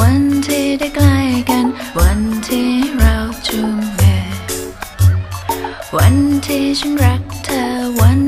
วันที่ได้ใกล้กัน วันที่เราจูงมือวันที่ฉันรักเธอวัน